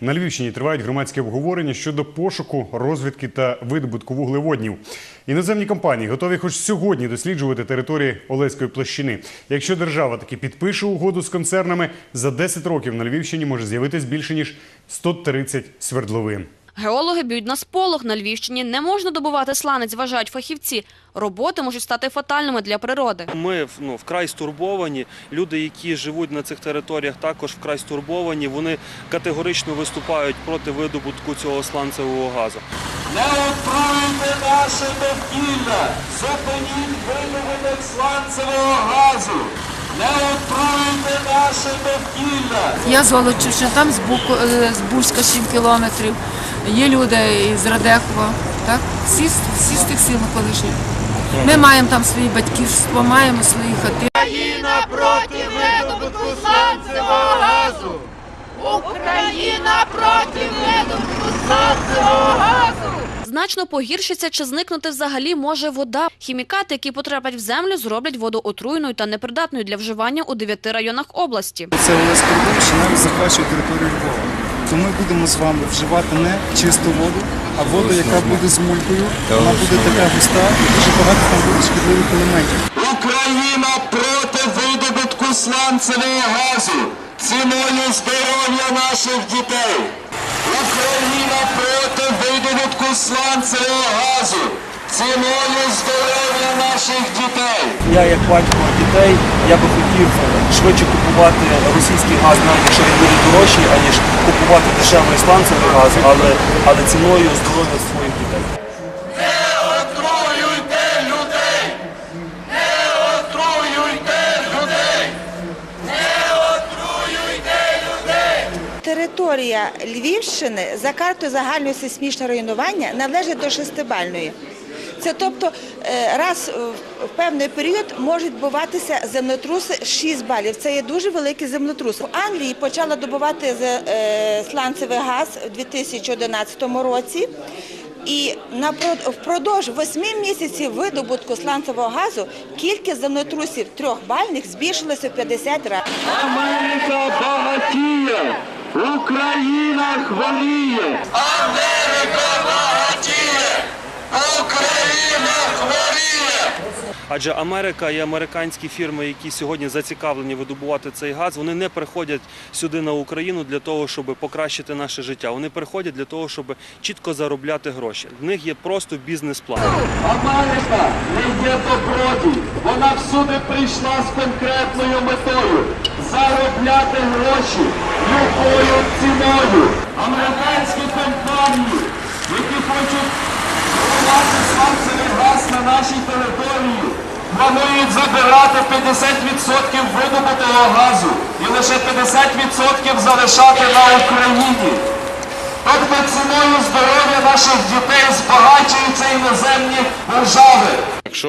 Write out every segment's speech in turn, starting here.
На Львівщині тривають громадські обговорення щодо пошуку, розвідки та видобутку вуглеводнів. Іноземні компанії готові хоч сьогодні досліджувати території Олеської площини. Якщо держава таки підпише угоду з концернами, за 10 років на Львівщині може з'явитись більше ніж 130 свердловин. Геологи б'ють на сполох. На Львівщині не можна добувати сланець, вважають фахівці. Роботи можуть стати фатальними для природи. Ми ну, вкрай стурбовані. Люди, які живуть на цих територіях, також вкрай стурбовані. Вони категорично виступають проти видобутку цього сланцевого газу. Не отруйте наше довкілля! Зупиніть видобуток сланцевого газу! Не отруйте наше довкілля! Я з Волочівщини, там з, Буку, е, з Бузька 7 кілометрів. Є люди із Радехова, так? Всі, з- всі з тих сіл колишніх. Ми маємо там свої батьківство, маємо свої хати. Україна проти видобутку сланцевого газу! Україна проти видобутку сланцевого газу! Значно погіршиться чи зникнути взагалі може вода. Хімікати, які потраплять в землю, зроблять воду отруйною та непридатною для вживання у дев'яти районах області. Це Олеська що навіть захвачує територію Львова. То ми будемо з вами вживати не чисту воду, а воду, яка буде з мулькою. Вона буде така густа і дуже багато там буде шкідливих елементів. Україна проти видобутку сланцевого газу ціною здоров'я наших дітей. Україна видобутку сланцевого газу ціною здоров'я наших дітей. Я як батько дітей, я би хотів швидше купувати російський газ, навіть якщо він буде дорожчий, аніж купувати дешевий сланцевий газ, але, але ціною здоров'я своїх Територія Львівщини за картою загального сейсмічного руйнування належить до шестибальної. Це тобто е, раз в певний період можуть відбуватися землетруси 6 балів. Це є дуже великий землетрус. В Англії почала добувати е, сланцевий газ у 2011 році. І впродовж восьми місяців видобутку сланцевого газу кількість землетрусів трьохбальних збільшилася в 50 разів. Україна хворіє! Америка багатіє! Україна хворіє! Адже Америка і американські фірми, які сьогодні зацікавлені видобувати цей газ, вони не приходять сюди на Україну для того, щоб покращити наше життя. Вони приходять для того, щоб чітко заробляти гроші. В них є просто бізнес-план. Америка не є добродій. Вона всюди прийшла з конкретною метою заробляти гроші любою ціною. Американські компанії, які хочуть продавати сланцевий газ на нашій території, планують забирати 50% видобутого газу і лише 50% залишати на Україні. Тобто ціною здоров'я наших дітей збагачуються іноземні держави. Якщо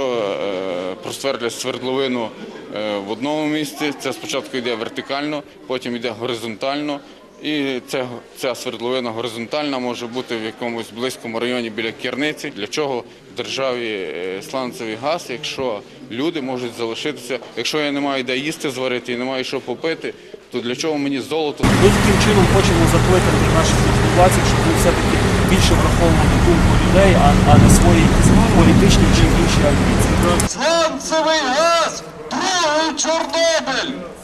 е, свердловину е, в одному місці, це спочатку йде вертикально, потім йде горизонтально. І ця, ця свердловина горизонтальна може бути в якомусь близькому районі біля керниці. Для чого державі е, сланцевий газ, якщо люди можуть залишитися, якщо я не маю де їсти зварити і не маю що попити, то для чого мені золото? Ми таким чином хочемо закликати наших владців, щоб вони все-таки більше враховували думку людей, а, а не свої політичні чи інші амбіції. Сланцевий газ, другий Чорнобиль!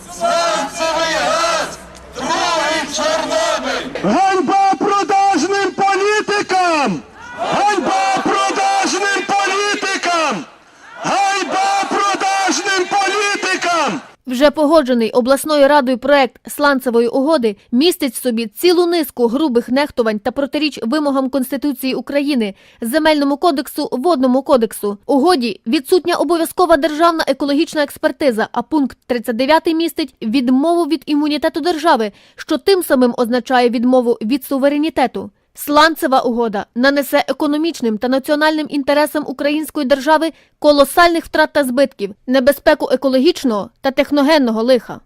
Вже погоджений обласною радою проект сланцевої угоди містить в собі цілу низку грубих нехтувань та протиріч вимогам Конституції України, Земельному кодексу, Водному кодексу. Угоді відсутня обов'язкова державна екологічна експертиза, а пункт 39 містить відмову від імунітету держави, що тим самим означає відмову від суверенітету. Сланцева угода нанесе економічним та національним інтересам української держави колосальних втрат та збитків, небезпеку екологічного та техногенного лиха.